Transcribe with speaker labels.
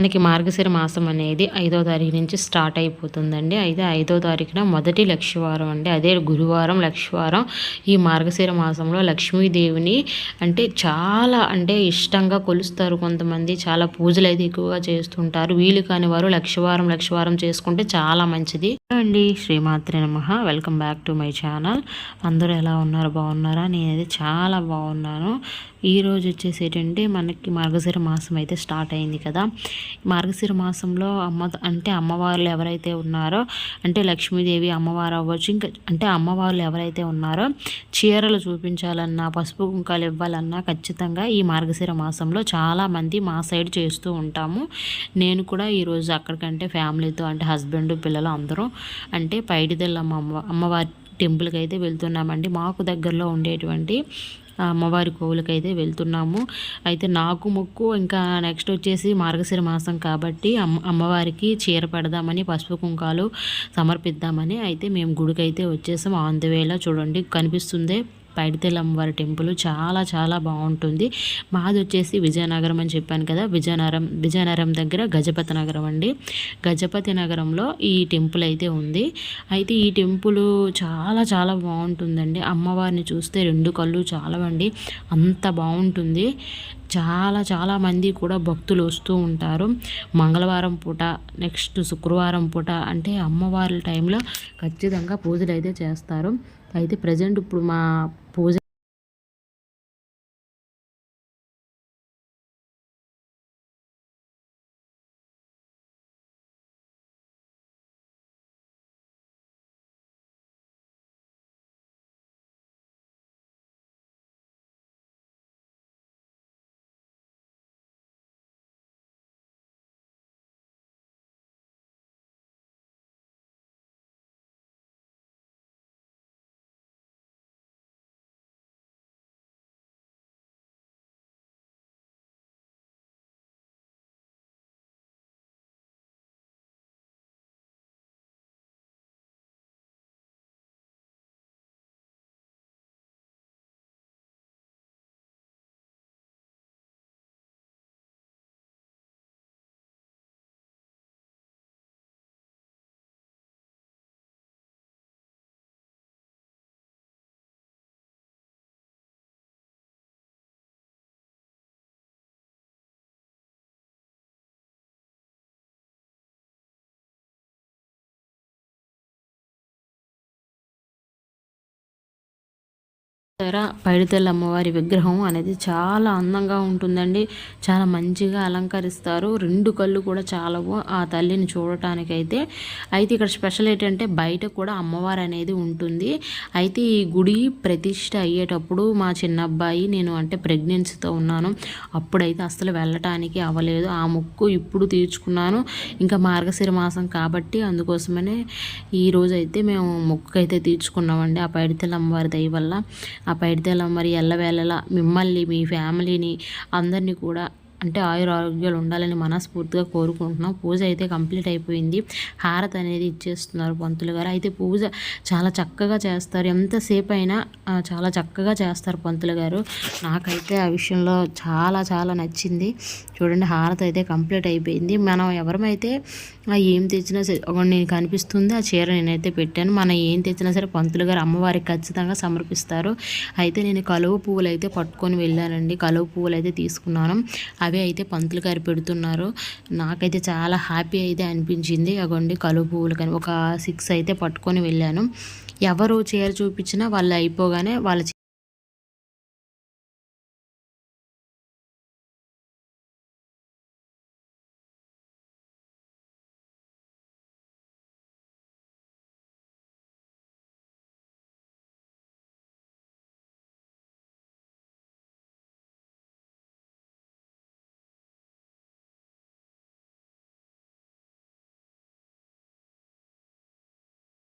Speaker 1: మనకి మార్గశిర మాసం అనేది ఐదో తారీఖు నుంచి స్టార్ట్ అయిపోతుందండి. అయితే ఐదో తారీఖున మొదటి లక్షవారం అండి. అదే గురువారం లక్ష్యవారం ఈ మార్గశిర మాసంలో లక్ష్మీదేవిని అంటే చాలా అంటే ఇష్టంగా కొలుస్తారు కొంతమంది. చాలా పూజలు అయితే ఎక్కువగా చేస్తుంటారు. వీలు కాని వారు లక్షవారం లక్షవారం చేసుకుంటే చాలా మంచిది. అండి శ్రీమాత్రి నమ. Welcome back to my channel. అందరూ ఎలా ఉన్నారు? బాగున్నారా? నేనైతే చాలా బాగున్నాను. ఈరోజు వచ్చేసి ఏంటంటే మనకి మార్గశిర మాసం అయితే స్టార్ట్ అయింది కదా. మార్గశిర మాసంలో అమ్మ అంటే అమ్మవార్లు ఎవరైతే ఉన్నారో అంటే లక్ష్మీదేవి అమ్మవారు అవ్వచ్చు ఇంకా అంటే అమ్మవార్లు ఎవరైతే ఉన్నారో చీరలు చూపించాలన్నా పసుపు కుంకాలు ఇవ్వాలన్నా ఖచ్చితంగా ఈ మార్గశిర మాసంలో చాలామంది మా సైడ్ చేస్తూ ఉంటాము. నేను కూడా ఈరోజు అక్కడికంటే ఫ్యామిలీతో అంటే హస్బెండ్ పిల్లలు అందరూ అంటే పైడిదెల్లమ్మ అమ్మ అమ్మవారి టెంపుల్కి అయితే వెళ్తున్నామండి. మాకు దగ్గరలో ఉండేటువంటి అమ్మవారి కోవులకి అయితే వెళ్తున్నాము. అయితే నాకు మొక్కు ఇంకా నెక్స్ట్ వచ్చేసి మార్గశిర మాసం కాబట్టి అమ్మ అమ్మవారికి చీర పెడదామని పసుపు కుంకాలు సమర్పిద్దామని అయితే మేము గుడికి అయితే వచ్చేసాం. ఆన్ ది చూడండి కనిపిస్తుంది. పైడితెల్ అమ్మవారి టెంపుల్ చాలా చాలా బాగుంటుంది. మాది వచ్చేసి విజయనగరం అని చెప్పాను కదా. విజయనగరం విజయనగరం దగ్గర గజపతి నగరం అండి. గజపతి నగరంలో ఈ టెంపుల్ అయితే ఉంది. అయితే ఈ టెంపుల్ చాలా చాలా బాగుంటుందండి. అమ్మవారిని చూస్తే రెండు కళ్ళు చాలవండి. అంత బాగుంటుంది. చాలా చాలా మంది కూడా భక్తులు వస్తూ ఉంటారు. మంగళవారం పూట నెక్స్ట్ శుక్రవారం పూట అంటే అమ్మవారి టైంలో ఖచ్చితంగా పూజలు అయితే చేస్తారు. అయితే ప్రజెంట్ ఇప్పుడు మా పూజ తెర పైడితల్లి అమ్మవారి విగ్రహం అనేది చాలా అందంగా ఉంటుందండి. చాలా మంచిగా అలంకరిస్తారు. రెండు కళ్ళు కూడా చాలా ఆ తల్లిని చూడటానికి అయితే ఇక్కడ స్పెషల్ ఏంటంటే బయట కూడా అమ్మవారు అనేది ఉంటుంది. అయితే ఈ గుడి ప్రతిష్ట అయ్యేటప్పుడు మా చిన్న అబ్బాయి నేను అంటే ప్రెగ్నెన్సీతో ఉన్నాను. అప్పుడైతే అసలు వెళ్ళటానికి అవ్వలేదు. ఆ ముక్కు ఇప్పుడు తీర్చుకున్నాను. ఇంకా మార్గశిర మాసం కాబట్టి అందుకోసమనే ఈరోజు అయితే మేము మొక్కు అయితే తీర్చుకున్నామండి ఆ పైడితల్లి అమ్మవారి దయ వల్ల. ఆ పైడితెల మరి ఎల్లవేళలా మిమ్మల్ని మీ ఫ్యామిలీని అందరినీ కూడా అంటే ఆయుర ఆరోగ్యాలు ఉండాలని మనస్ఫూర్తిగా కోరుకుంటున్నాం. పూజ అయితే కంప్లీట్ అయిపోయింది. హారత అనేది ఇచ్చేస్తున్నారు పంతులు గారు. అయితే పూజ చాలా చక్కగా చేస్తారు. ఎంతసేపు అయినా చాలా చక్కగా చేస్తారు పంతులు గారు. నాకైతే ఆ విషయంలో చాలా చాలా నచ్చింది. చూడండి హారత అయితే కంప్లీట్ అయిపోయింది. మనం ఎవరమైతే ఏం తెచ్చినా సరే నేను కనిపిస్తుంది ఆ చీర నేనైతే పెట్టాను. మనం ఏం తెచ్చినా సరే పంతులు గారు అమ్మవారికి ఖచ్చితంగా సమర్పిస్తారు. అయితే నేను కలువ పువ్వులు అయితే పట్టుకొని వెళ్ళానండి. కలువ పువ్వులు అయితే తీసుకున్నాను. అవే అయితే పంతులు గారు పెడుతున్నారు. నాకైతే చాలా హ్యాపీ అయితే అనిపించింది. అగోండి కలువ పువ్వులు కానీ ఒక సిక్స్ అయితే పట్టుకొని వెళ్ళాను. ఎవరు చీర చూపించినా వాళ్ళు అయిపోగానే వాళ్ళ